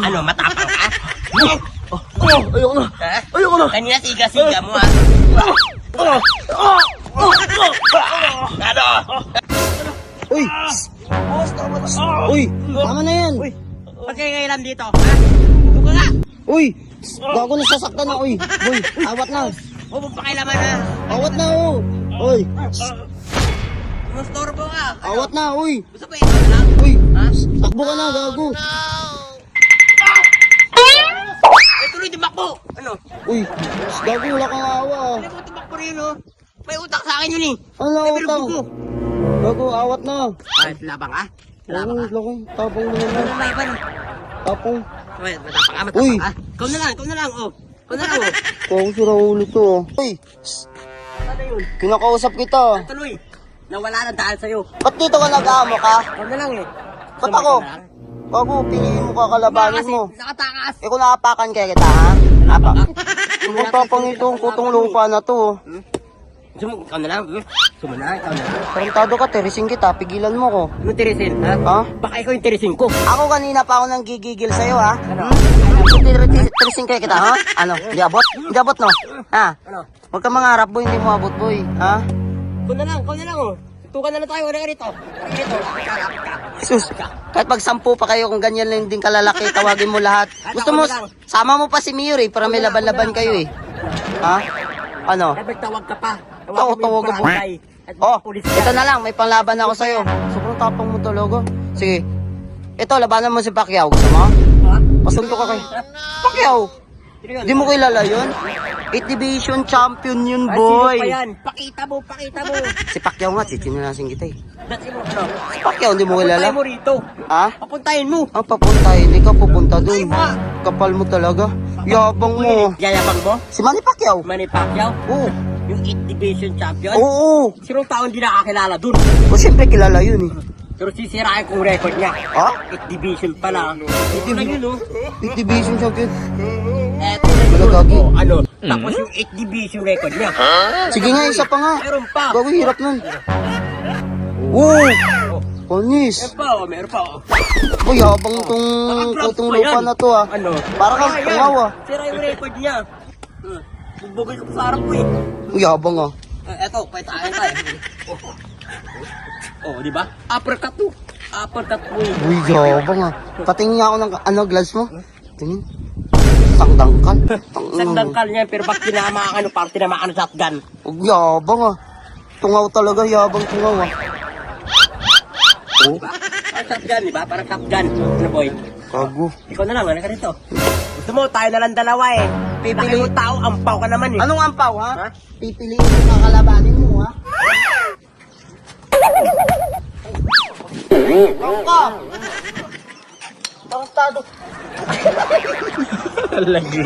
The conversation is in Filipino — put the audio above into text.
Ano, matapang ka? Oh, ayoko na. Ha? Ayoko na. Kanina siga-siga mo ha. Ano? Uy! Uy! Tama na yan. Kayo ngayon dito. Ha? Doon ka nga. Uy! Gago na sasaktan na. Uy! Uy! Awat na. Huwag mong pakilaman ha. Awat na, oh! Uy! Mastorbo ka. Awat na, uy! Gusto ba ikaw na lang? Uy! Ha? Takbo ka na, gago! Eh, tuloy tumakbo. Ano? Uy! Gago, wala kang awa. ah. Ano mo tumakbo rin oh? May utak sa akin yun eh. Ano May utang? Gago, awat na. Ay, labang ka? Labang Gago, ka? laki. Tapong mo naman. Ano laban? Tapong. Ay, matapang ka, matapang Uy. ka. Ikaw na lang, ikaw na lang oh. Ikaw na lang oh. Gago, sira ulo to. oh. Uy! Ano yun? Kinakausap kita. Tuloy. Nawala na dahil sa'yo. Ba't dito ka nag-amo ka? Na lang eh. Ba't ako? na. Gago, piliin mo ka Ba kalabanin kasi, mo. nakatakas. Eh kung nakapakan kaya kita, ha? Napa. Ang tapang ito, ang kutong lupa na to. oh. Sum, ikaw na lang. hmm? Sumuna, ikaw na lang. Tarantado ka, terising kita, pigilan mo ko. Ano tirisin, ha? Ha? Baka ikaw yung tirisin ko. Ako kanina pa ako nang gigigil sa'yo, ha? Ano? Hmm? Tir- tir- Terising kaya kita, ha? Ano? Hindi abot? Hindi abot, no? Ha? Ano? Huwag ka mangarap, boy, hindi mo abot, boy. Ha? Ikaw na lang, ikaw na lang, oh. Tukan na lang tayo, wala ka rito. Rito. Sus, kahit pag sampu pa kayo kung ganyan lang din kalalaki, tawagin mo lahat. Gusto mo, sama mo pa si Miri para may laban-laban kayo, eh. Ha? Ano? Dapat tawag ka pa. Tawag- ka pa. barangay. Oh, ito na lang, may panglaban ako sa'yo. Sobrang tapang mo talaga. Sige. Ito, labanan mo si Pacquiao. Gusto mo? Ha? Pasunto ka kay Pacquiao. Sino yun? Di mo kilala yun? 8 division champion yun, Ay, boy. sino pa yan? Pakita mo, pakita mo. Si Pacquiao nga, chichinasin kita eh. Pacquiao, di mo kilala? Papuntahin mo rito. Ha? Papuntahin mo. Ang papunta, hindi ka pupunta dun. Ay. Kapal mo talaga. Yabang mo. Yayabang mo? Si Manny Pacquiao. Manny Pacquiao? Oo. Yung 8 division champion? Oo. Sinong tao hindi nakakilala dun? O, siyempre kilala yun eh. Pero sisirain kong record niya. Ha? 8 division pala. Yun, oh. 8 division champion. Eto Malagagi. Oh, ano? Tapos yung 8 division record niya. Sige nga, isa pa nga. Meron pa. Gago, hirap nun. Oo. Panis. Meron pa, oh. Meron pa, oh. Uy, habang itong Naka-vlog kutong pa lupa yan. na to ah. Ano? Para kang Kaya yan. tungaw ah. Sira yung record niya. Hmm. Bugbugay ko pa sa harap ko eh. Uy, habang ah. Eh, eto, paitaan tayo. Oh, di ba? Uppercut to. Uppercut mo eh. Uy, habang ah. Patingin nga ako ng ano, gloves mo. Tingin. Sangdangkal. Sandangkal niya, pero pag tinamaan, ano, parang tinamaan ng shotgun. Uy, habang ah. Tungaw talaga, yabang tungaw ah. Oh? Parang shotgun, di ba? Parang shotgun. Ano, boy? gago. Ikaw na lang, ano ka rito? Gusto mo, tayo na lang dalawa eh. Pipili mo tao, ampaw ka naman eh. Anong ampaw ha? Ha? Pipiliin mo kakalabanin mo ha? Angka! Bangstado. Lagi.